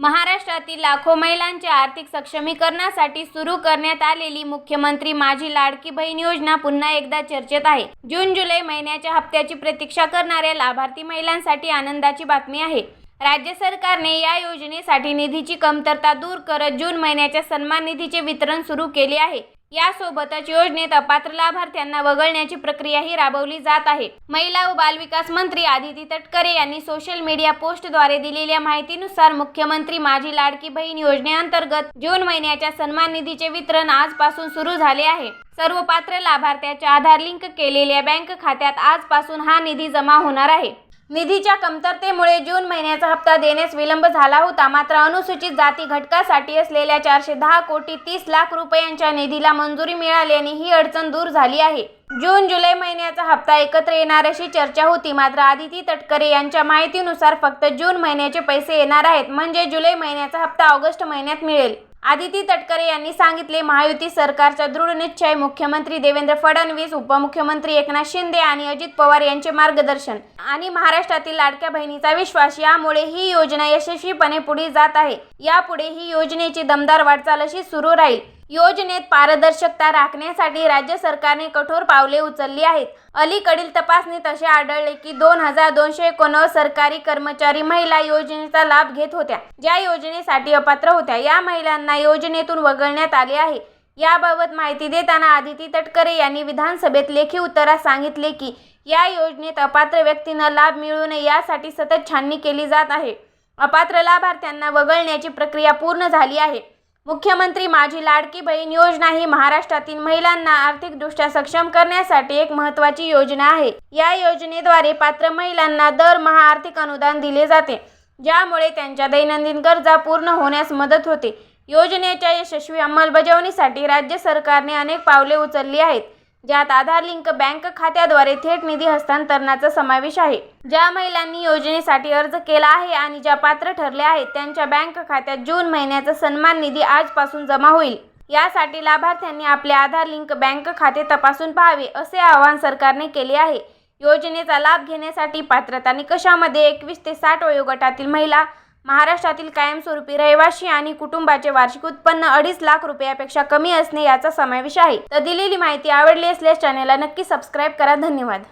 महाराष्ट्रातील लाखो महिलांच्या आर्थिक सक्षमीकरणासाठी सुरू करण्यात आलेली मुख्यमंत्री माझी लाडकी बहीण योजना पुन्हा एकदा चर्चेत आहे. जून जुलै महिन्याच्या हप्त्याची प्रतीक्षा करणाऱ्या लाभार्थी महिलांसाठी आनंदाची बातमी आहे. राज्य सरकारने या योजनेसाठी निधीची कमतरता दूर करत जून महिन्याच्या सन्मान निधीचे वितरण सुरू केले आहे. यासोबतच योजनेत अपात्र लाभार्थ्यांना वगळण्याची प्रक्रियाही राबवली जात आहे. महिला व बालविकास मंत्री आदिती तटकरे यांनी सोशल मीडिया पोस्टद्वारे दिलेल्या माहितीनुसार मुख्यमंत्री माझी लाडकी बहीण योजनेअंतर्गत जून महिन्याच्या सन्मान निधीचे वितरण आजपासून सुरू झाले आहे. सर्व पात्र लाभार्थ्याच्या आधार लिंक केलेल्या बँक खात्यात आजपासून हा निधी जमा होणार आहे. निधीच्या कमतरतेमुळे जून महिन्याचा हप्ता देण्यास विलंब झाला होता. मात्र अनुसूचित जाती घटकासाठी असलेल्या चारशे दहा कोटी तीस लाख रुपयांच्या निधीला मंजुरी मिळाल्याने ही अडचण दूर झाली आहे. जून जुलै महिन्याचा हप्ता एकत्र येणार अशी चर्चा होती. मात्र आदिती तटकरे यांच्या माहितीनुसार फक्त जून महिन्याचे पैसे येणार आहेत. म्हणजे जुलै महिन्याचा हप्ता ऑगस्ट महिन्यात मिळेल. आदिती तटकरे यांनी सांगितले महायुती सरकारचा दृढ निश्चय मुख्यमंत्री देवेंद्र फडणवीस उपमुख्यमंत्री एकनाथ शिंदे आणि अजित पवार यांचे मार्गदर्शन आणि महाराष्ट्रातील लाडक्या बहिणीचा विश्वास यामुळे ही योजना यशस्वीपणे पुढे जात आहे. यापुढे ही योजनेची दमदार वाटचाल अशी सुरू राहील. योजनेत पारदर्शकता राखण्यासाठी राज्य सरकारने कठोर पावले उचलली आहेत. अलीकडील तपासणीत असे आढळले की दोन हजार दोनशे एकोणनव्वद सरकारी कर्मचारी महिला योजनेचा लाभ घेत होत्या. ज्या योजनेसाठी अपात्र होत्या या महिलांना योजनेतून वगळण्यात आले आहे. याबाबत माहिती देताना आदिती तटकरे यांनी विधानसभेत लेखी उत्तरात सांगितले की या योजनेत अपात्र व्यक्तींना लाभ मिळू नये यासाठी सतत छाननी केली जात आहे. अपात्र लाभार्थ्यांना वगळण्याची प्रक्रिया पूर्ण झाली आहे. मुख्यमंत्री माझी लाडकी बहीण योजना ही महाराष्ट्रातील महिलांना आर्थिकदृष्ट्या सक्षम करण्यासाठी एक महत्त्वाची योजना आहे. या योजनेद्वारे पात्र महिलांना दरमहा आर्थिक अनुदान दिले जाते ज्यामुळे त्यांच्या दैनंदिन गरजा पूर्ण होण्यास मदत होते. योजनेच्या यशस्वी अंमलबजावणीसाठी राज्य सरकारने अनेक पावले उचलली आहेत. ज्यात आधार लिंक बँक खात्याद्वारे थेट निधी हस्तांतरणाचा समावेश आहे. ज्या महिलांनी योजनेसाठी अर्ज केला आहे आणि ज्या पात्र ठरल्या आहेत त्यांच्या बँक खात्यात जून महिन्याचा सन्मान निधी आजपासून जमा होईल. यासाठी लाभार्थ्यांनी आपले आधार लिंक बँक खाते तपासून पाहावे असे आवाहन सरकारने केले आहे. योजनेचा लाभ घेण्यासाठी पात्रता निकषामध्ये एकवीस ते साठ वयोगटातील महिला महाराष्ट्रातील कायमस्वरूपी रहिवासी आणि कुटुंबाचे वार्षिक उत्पन्न अडीच लाख रुपयापेक्षा कमी असणे याचा समावेश आहे. तर दिलेली माहिती आवडली असल्यास चॅनेलला नक्की सबस्क्राईब करा. धन्यवाद.